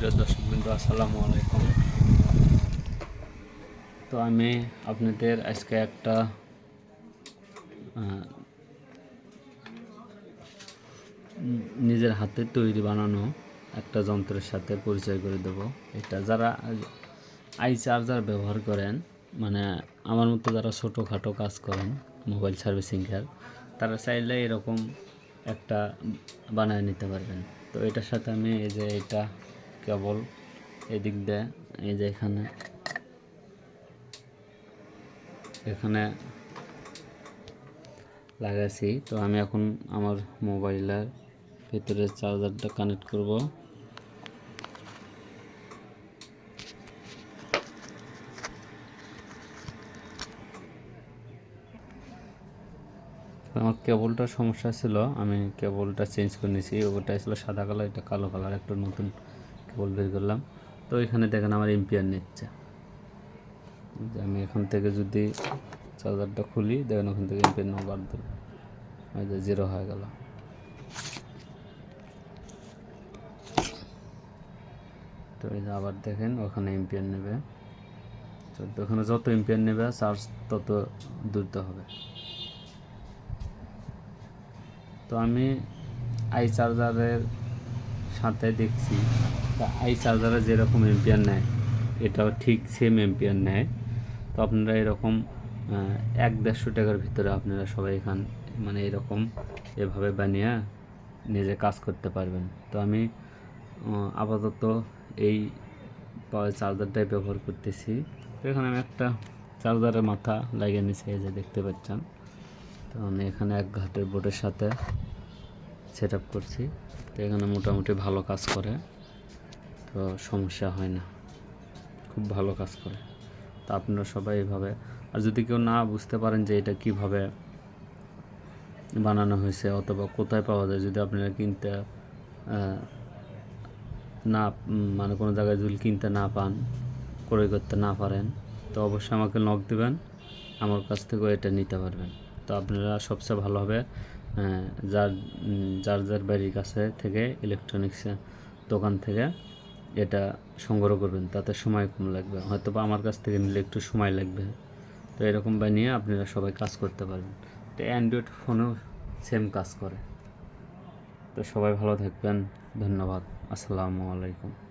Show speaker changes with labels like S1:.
S1: প্রিয় আলাইকুম। তো আমি আপনাদের আজকে একটা নিজের হাতে তৈরি বানানো একটা যন্ত্রের সাথে পরিচয় করে দেব। এটা যারা আই চার্জার ব্যবহার করেন মানে আমার মতো যারা ছোটোখাটো কাজ করেন, মোবাইল সার্ভিসিংয়ের তারা চাইলে এরকম একটা বানায় নিতে পারবেন। তো এটার সাথে আমি এই যে এটা কেবল এদিক দিয়ে, এই যে এখানে। এখানে লাগাইছি। তো আমি এখন আমার মোবাইলের ভিতরে চার্জারটা কানেক্ট করব। আমার কেবলটার সমস্যা ছিল, আমি কেবলটা চেঞ্জ করে নিয়েছি। ওটা ছিল সাদা কালার, এটা কালো কালার, একটা নতুন কেবল বের করলাম। তো এখানে দেখেন আমার এম্পিয়ার নিচ্ছে। আমি এখান থেকে যদি চার্জারটা খুলি, দেখেন ওখান থেকে এম্পিয়ার নাও বাদ দেবে জিরো হয়ে গেল। তো এই যে আবার দেখেন ওখানে এম্পিয়ার নেবে। তো ওখানে যত এম্পিয়ার নেবে চার্জ তত দ্রুত হবে। তো আমি আই চার্জারের সাথে দেখছি। আই চার্জারে যেরকম এম্পিয়ার নেয়, এটাও ঠিক সেম এম্পিয়ার নেয়। তো আপনারা এরকম এক দেড়শো টাকার ভিতরে আপনারা সবাই এখান মানে এরকম এভাবে বানিয়ে নিজে কাজ করতে পারবেন। তো আমি আপাতত এই চার্জারটাই ব্যবহার করতেছি। তো এখানে আমি একটা চার্জারের মাথা লাগিয়ে নিছি, এই যে দেখতে পাচ্ছেন। তো আমি এখানে এক ঘাটের বোর্ডের সাথে সেট আপ করছি। তো এখানে মোটামুটি ভালো কাজ করে, তো সমস্যা হয় না। খুব ভালো কাজ করে। তো আপনারা সবাই এইভাবে আর যদি কেউ না বুঝতে পারেন যে এটা কীভাবে বানানো হয়েছে অথবা কোথায় পাওয়া যায়, যদি আপনারা কিনতে না মানে কোনো জায়গায় যদি কিনতে না পান, ক্রয় করতে না পারেন, তো অবশ্যই আমাকে নক দেবেন। আমার কাছ থেকেও এটা নিতে পারবেন। তো আপনারা সবচেয়ে ভালো হবে যার যার যার বাড়ির কাছে থেকে ইলেকট্রনিক্স দোকান থেকে এটা সংগ্রহ করবেন, তাতে সময় কম লাগবে। হয়তো বা আমার কাছ থেকে নিলে একটু সময় লাগবে। তো এরকম বানিয়ে আপনারা সবাই কাজ করতে পারবেন। তো অ্যান্ড্রয়েড ফোনেও সেম কাজ করে। তো সবাই ভালো থাকবেন। ধন্যবাদ। আসসালামু আলাইকুম।